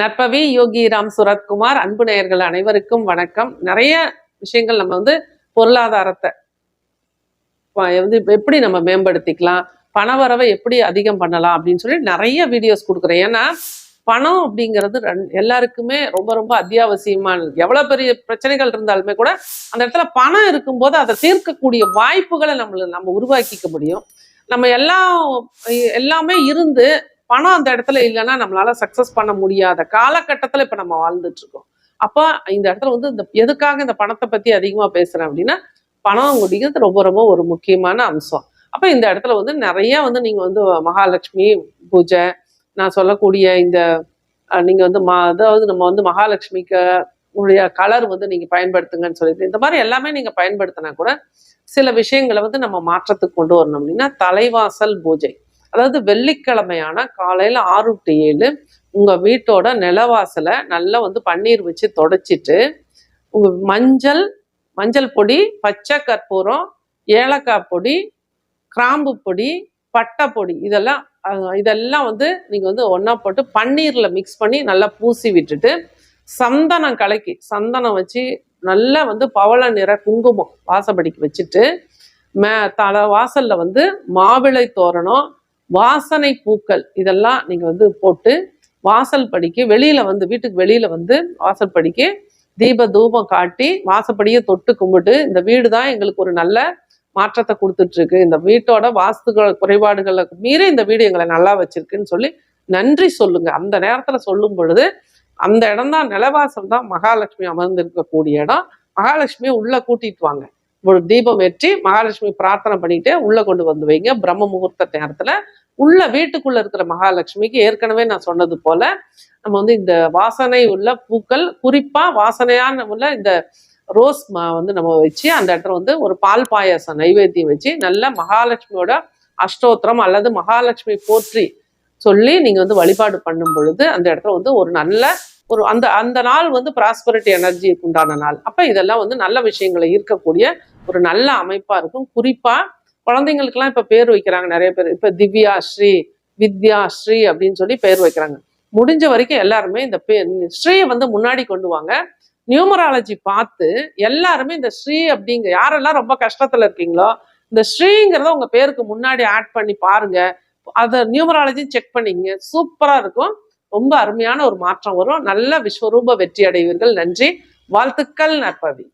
நற்பவி யோகி ராம் சுரத்குமார் அன்பு நேயர்கள் அனைவருக்கும் வணக்கம். நிறைய விஷயங்கள் நம்ம வந்து பொருளாதாரத்தை வந்து எப்படி நம்ம மேம்படுத்திக்கலாம் பணவரவை எப்படி அதிகம் பண்ணலாம் அப்படின்னு சொல்லி நிறைய வீடியோஸ் கொடுக்குறேன். ஏன்னா பணம் அப்படிங்கிறது ரெண்- எல்லாருக்குமே ரொம்ப ரொம்ப அத்தியாவசியமானது எவ்வளவு பெரிய பிரச்சனைகள் இருந்தாலுமே கூட அந்த இடத்துல பணம் இருக்கும்போது அதை தீர்க்கக்கூடிய வாய்ப்புகளை நம்மள நம்ம உருவாக்கிக்க முடியும். நம்ம எல்லாம் எல்லாமே இருந்து பணம் அந்த இடத்துல இல்லைன்னா நம்மளால சக்சஸ் பண்ண முடியாத காலகட்டத்தில் இப்போ நம்ம வாழ்ந்துட்டு இருக்கோம் அப்போ இந்த இடத்துல வந்து இந்த எதுக்காக இந்த பணத்தை பற்றி அதிகமாக பேசுகிறேன் அப்படின்னா பணம் முடிகிறது ரொம்ப ரொம்ப ஒரு முக்கியமான அம்சம். அப்போ இந்த இடத்துல வந்து நிறைய வந்து நீங்கள் வந்து மகாலட்சுமி பூஜை நான் சொல்லக்கூடிய இந்த நீங்கள் வந்து மா அதாவது நம்ம வந்து மகாலட்சுமிக்கு உடைய கலர் வந்து நீங்கள் பயன்படுத்துங்கன்னு சொல்லிட்டு இந்த மாதிரி எல்லாமே நீங்கள் பயன்படுத்தினா கூட சில விஷயங்களை வந்து நம்ம மாற்றத்துக்கு கொண்டு வரணும் அப்படின்னா தலைவாசல் பூஜை. அதாவது வெள்ளிக்கிழமையான காலையில் ஆறு டு ஏழு உங்கள் வீட்டோட நிலவாசலை நல்லா வந்து பன்னீர் வச்சு தொடச்சிட்டு உங்கள் மஞ்சள் மஞ்சள் பொடி பச்சை கற்பூரம் ஏலக்காய் பொடி கிராம்பு பொடி பட்டை பொடி இதெல்லாம் இதெல்லாம் வந்து நீங்கள் வந்து ஒன்றா போட்டு பன்னீரில் மிக்ஸ் பண்ணி நல்லா பூசி விட்டுட்டு சந்தனம் கலக்கி சந்தனம் வச்சு நல்லா வந்து பவள நிற குங்குமம் வாசப்படிக்கு வச்சுட்டு மே தலை வாசலில் வந்து மாவிளை தோரணம் வாசனை பூக்கள் இதெல்லாம் நீங்கள் வந்து போட்டு வாசல் படிக்கு வெளியில் வந்து வீட்டுக்கு வெளியில் வந்து வாசல் படிக்கு தீப தூபம் காட்டி வாசப்படியை தொட்டு கும்பிட்டு இந்த வீடு தான் எங்களுக்கு ஒரு நல்ல மாற்றத்தை கொடுத்துட்ருக்கு. இந்த வீட்டோட வாஸ்துகள் குறைபாடுகளை மீறி இந்த வீடு எங்களை நல்லா வச்சிருக்குன்னு சொல்லி நன்றி சொல்லுங்க. அந்த நேரத்தில் சொல்லும் பொழுது அந்த இடம் தான் நிலவாசல் தான் மகாலட்சுமி அமர்ந்திருக்கக்கூடிய இடம். மகாலட்சுமியை உள்ளே கூட்டிட்டு வாங்க. ஒரு தீபம் ஏற்றி மகாலட்சுமி பிரார்த்தனை பண்ணிட்டு உள்ளே கொண்டு வந்து வைங்க. பிரம்ம முகூர்த்த நேரத்தில் உள்ள வீட்டுக்குள்ள இருக்கிற மகாலட்சுமிக்கு ஏற்கனவே நான் சொன்னது போல நம்ம வந்து இந்த வாசனை உள்ள பூக்கள் குறிப்பா வாசனையான உள்ள இந்த ரோஸ் மா வந்து நம்ம வச்சு அந்த இடத்துல வந்து ஒரு பால் பாயாசம் நைவேத்தியம் வச்சு நல்ல மகாலட்சுமியோட அஷ்டோத்திரம் அல்லது மகாலட்சுமி போற்றி சொல்லி நீங்க வந்து வழிபாடு பண்ணும் பொழுது அந்த இடத்துல வந்து ஒரு நல்ல ஒரு அந்த அந்த நாள் வந்து ப்ராஸ்பரிட்டி எனர்ஜிக்கு உண்டான நாள். அப்ப இதெல்லாம் வந்து நல்ல விஷயங்களை ஈர்க்கக்கூடிய ஒரு நல்ல அமைப்பா இருக்கும். குறிப்பா குழந்தைங்களுக்கெல்லாம் இப்போ பேர் வைக்கிறாங்க நிறைய பேர். இப்போ திவ்யா ஸ்ரீ வித்யா ஸ்ரீ அப்படின்னு சொல்லி பேர் வைக்கிறாங்க. முடிஞ்ச வரைக்கும் எல்லாருமே இந்த பேர் ஸ்ரீயை வந்து முன்னாடி கொண்டு வாங்க. நியூமராலஜி பார்த்து எல்லாருமே இந்த ஸ்ரீ அப்படிங்க யாரெல்லாம் ரொம்ப கஷ்டத்தில் இருக்கீங்களோ இந்த ஸ்ரீங்கிறத உங்கள் பேருக்கு முன்னாடி ஆட் பண்ணி பாருங்க. அதை நியூமராலஜி செக் பண்ணிங்க. சூப்பராக இருக்கும். ரொம்ப அருமையான ஒரு மாற்றம் வரும். நல்ல விஸ்வரூப வெற்றி அடைவீர்கள் நன்றி. வாழ்த்துக்கள் நற்பவி.